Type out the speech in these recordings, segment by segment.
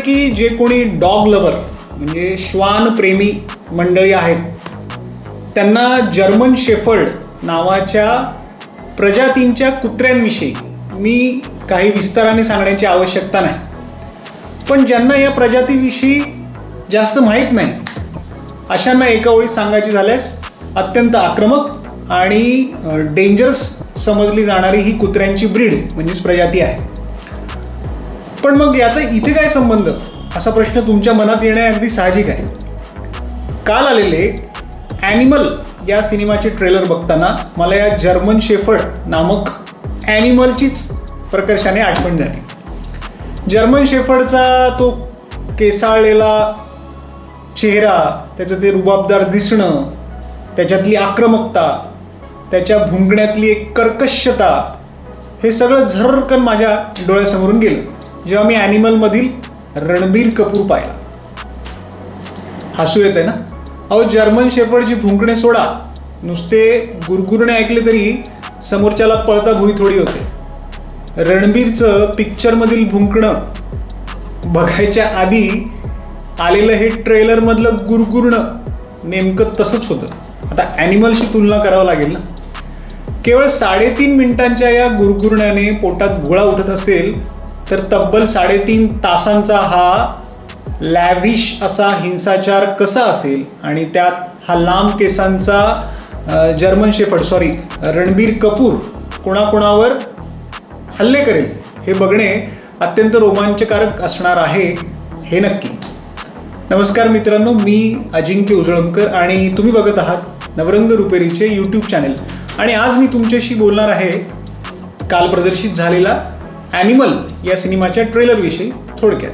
की जे कोणी डॉग लवर म्हणजे श्वान प्रेमी मंडळी आहेत त्यांना जर्मन शेफर्ड नावाच्या प्रजातींच्या कुत्र्यांविषयी मी काही विस्ताराने सांगण्याची आवश्यकता नाही. पण ज्यांना या प्रजातीविषयी जास्त माहीत नाही अशांना एका ओळीत सांगायची झाल्यास अत्यंत आक्रमक आणि डेंजरस समजली जाणारी ही कुत्र्यांची ब्रीड म्हणजेच प्रजाती आहे. पण मग याचा इथे काय संबंध? असा प्रश्न तुमच्या मनात येणे अगदी साहजिक आहे. काल आलेले ॲनिमल या सिनेमाचे ट्रेलर बघताना मला या जर्मन शेफर्ड नामक ॲनिमलचीच प्रकर्षाने आठवण झाली. जर्मन शेफर्डचा तो केसाळलेला चेहरा त्याचं ते रुबाबदार दिसणं त्याच्यातली आक्रमकता त्याच्या भुंकण्यातली एक कर्कशता हे सगळं झरकन माझ्या डोळ्यासमोरून गेलं. जेव्हा मी ॲनिमलमधील रणबीर कपूर पाहिला. हसू येते ना? अहो जर्मन शेफर्डची भुंकणे सोडा. नुसते गुरगुरणे ऐकले तरी समोरच्याला पळता भुई थोडी होते. रणबीरचं पिक्चरमधील भुंकणं बघायच्या आधी आलेलं हे ट्रेलरमधलं गुरगुरणं नेमकं तसंच होतं. आता ॲनिमलशी तुलना करावं लागेल ना? केवळ साडेतीन मिनिटांच्या या गुरगुरण्याने पोटात गोळा उठत असेल तर तब्बल साडेतीन तासांचा हा लॅव्हिश असा हिंसाचार कसा असेल आणि त्यात हा लांब केसांचा German shepherd sorry Ranbir Kapoor कोणाकोणावर हल्ले करेल हे बघणे अत्यंत रोमांचकारक असणार आहे हे नक्की. नमस्कार मित्रांनो मी अजिंक्य उजळमकर आणि तुम्ही बघत आहात नवरंग रुपेरीचे यूट्यूब चॅनल आणि आज मी तुमच्याशी बोलणार आहे काल प्रदर्शित झालेला ॲनिमल या सिनेमाच्या ट्रेलरविषयी थोडक्यात.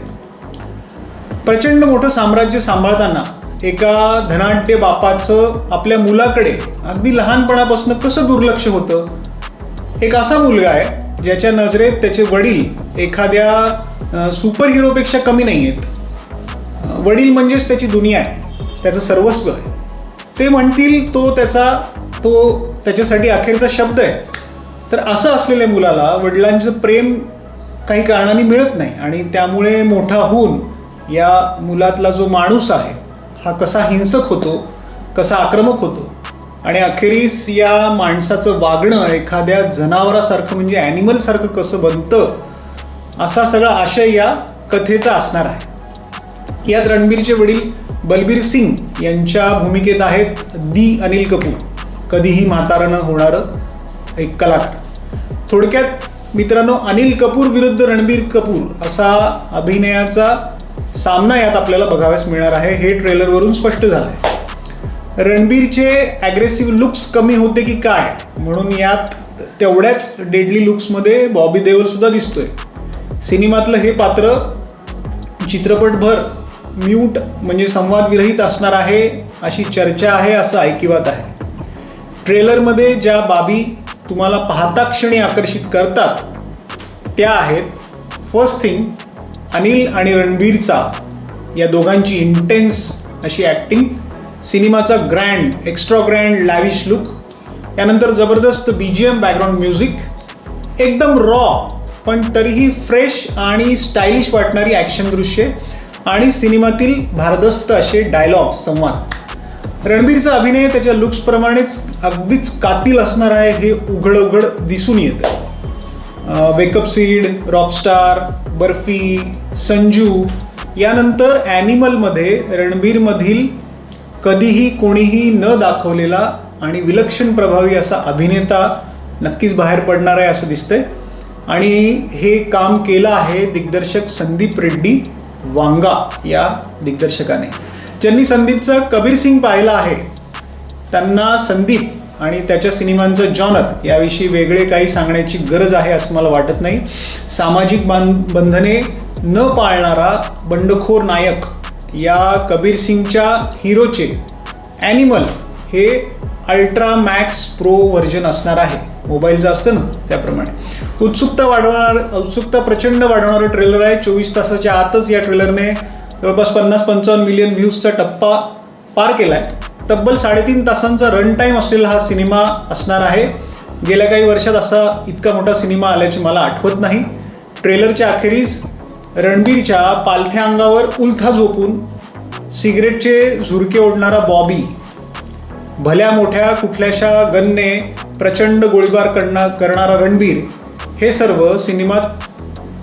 प्रचंड मोठं साम्राज्य सांभाळताना एका धनाढ्य बापाचं आपल्या मुलाकडे अगदी लहानपणापासून कसं दुर्लक्ष होतं? एक असा मुलगा आहे ज्याच्या नजरेत त्याचे वडील एखाद्या सुपरहिरोपेक्षा सुपर हिरोपेक्षा कमी नाही आहेत वडील म्हणजेच त्याची दुनिया आहे त्याचं सर्वस्व आहे. ते म्हणतील तो त्याचा तो त्याच्यासाठी अखेरचा शब्द आहे. तर असं असलेल्या मुलाला वडिलांचं प्रेम काही कारणाने मिळत नाही. आणि त्यामुळे मोठा होऊन या मुलातला जो माणूस आहे हा कसा हिंसक होतो कसा आक्रमक होतो आणि अखेरीस या माणसाचं वागणं एखाद्या जनावरासारखं म्हणजे ॲनिमलसारखं कसं बनतं असा सगळा आशय या कथेचा असणार आहे. यात रणबीरचे वडील बलबीर सिंग यांच्या भूमिकेत आहेत दी अनिल कपूर. कधीही म्हातारानं होणारं एक कलाकार. थोडक्यात मित्रांनो अनिल कपूर विरुद्ध रणबीर कपूर असा अभिनयाचा सामना यात आपल्याला बघाव्यास मिळणार आहे. हे ट्रेलरवरून स्पष्ट झालं आहे रणबीरचे ॲग्रेसिव्ह लुक्स कमी होते की काय? म्हणून यात तेवढ्याच डेडली लुक्समध्ये बॉबी देवलसुद्धा दिसतोय. सिनेमातलं हे पात्र चित्रपटभर म्यूट म्हणजे संवादविरहित असणार आहे अशी चर्चा आहे असं ऐकिवात आहे. ट्रेलरमध्ये ज्या बाबी तुम्हाला पाहता क्षणी आकर्षित करतात त्या आहेत फर्स्ट थिंग अनिल आणि रणबीरचा या दोघांची इंटेन्स अशी ॲक्टिंग सिनेमाचा grand extra grand lavish look यानंतर जबरदस्त B G M background music एकदम रॉ पण तरीही फ्रेश आणि स्टायलिश वाटणारी ॲक्शन दृश्ये. आणि सिनेमातील भारदस्त असे डायलॉग्स संवाद. रणबीरचा अभिनय त्याच्या लुक्सप्रमाणेच अगदीच कातील असणार आहे हे उघड उघड दिसून येतं wake up Sid Rockstar Barfi Sanju यानंतर ॲनिमलमध्ये रणबीरमधील कधीही कोणीही न दाखवलेला आणि विलक्षण प्रभावी असा अभिनेता नक्कीच बाहेर पडणार आहे असं दिसतंय. आणि हे काम केलं आहे दिग्दर्शक संदीप रेड्डी वांगा या दिग्दर्शकाने. ज्यांनी संदीपचा कबीर सिंग पाहिला आहे त्यांना संदीप आणि त्याच्या सिनेमांचं जॉनत याविषयी वेगळे काही सांगण्याची गरज आहे असं मला वाटत नाही. सामाजिक बांध बंधने न पाळणारा बंडखोर नायक या कबीर सिंगच्या हिरोचे ॲनिमल हे अल्ट्रा मॅक्स प्रो व्हर्जन असणार आहे. मोबाईलचं असतं ना त्याप्रमाणे. उत्सुकता वाढवणार उत्सुकता प्रचंड वाढवणारं ट्रेलर आहे. चोवीस तासाच्या आतच या ट्रेलरने जवळपास पन्नास पंचावन्न मिलियन व्ह्यूजचा टप्पा पार केला आहे तब्बल साडेतीन तासांचा रन टाईम असलेला हा सिनेमा असणार आहे. गेल्या काही वर्षात असा इतका मोठा सिनेमा आल्याची मला आठवत नाही. ट्रेलरच्या अखेरीस रणबीरच्या पालथ्या अंगावर उलथा झोपून सिगरेटचे झुरके ओढणारा बॉबी भल्या मोठ्या कुठल्याशा गनने प्रचंड गोळीबार करणा करणारा रणबीर हे सर्व सिनेमात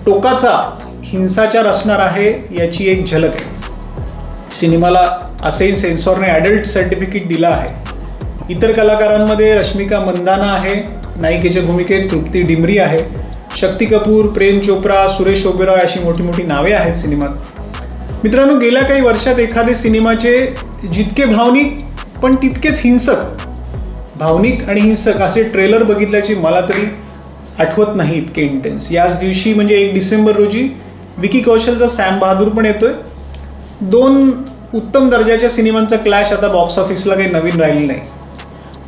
टोकाचा हिंसाचार असणार आहे याची एक झलक आहे. सिनेमाला असेही सेन्सॉरने ॲडल्ट सर्टिफिकेट दिलं आहे. इतर कलाकारांमध्ये रश्मिका मंदाना आहे नायिकेच्या भूमिकेत तृप्ती डिमरी आहे शक्ती कपूर प्रेम चोप्रा सुरेश ओबेरॉय अशी मोठी मोठी नावे आहेत सिनेमात. मित्रांनो गेल्या काही वर्षात एखादे सिनेमाचे जितके भावनिक पण तितकेच हिंसक भावनिक आणि हिंसक असे ट्रेलर बघितल्याची मला तरी आठवत नाही इतके इंटेन्स याच दिवशी म्हणजे एक डिसेंबर रोजी विकी कौशलचा सॅम बहादूर पण येतोय. दोन उत्तम दर्जाच्या सिनेमांचा क्लॅश आता बॉक्स ऑफिसला काही नवीन राहिलेलं नाही.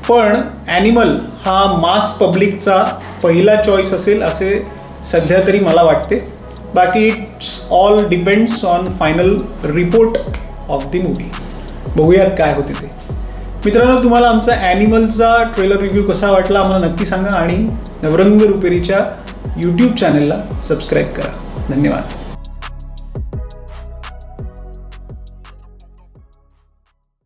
पण ॲनिमल हा मास पब्लिकचा पहिला चॉईस असेल असे सध्या तरी मला वाटते. बाकी it's all depends on final report of the movie बघूयात काय होते ते. मित्रांनो तुम्हाला आमचा ॲनिमलचा ट्रेलर रिव्ह्यू कसा वाटला आम्हाला नक्की सांगा आणि नवरंग रुपेरीच्या यूट्यूब चॅनलला सबस्क्राईब करा. धन्यवाद.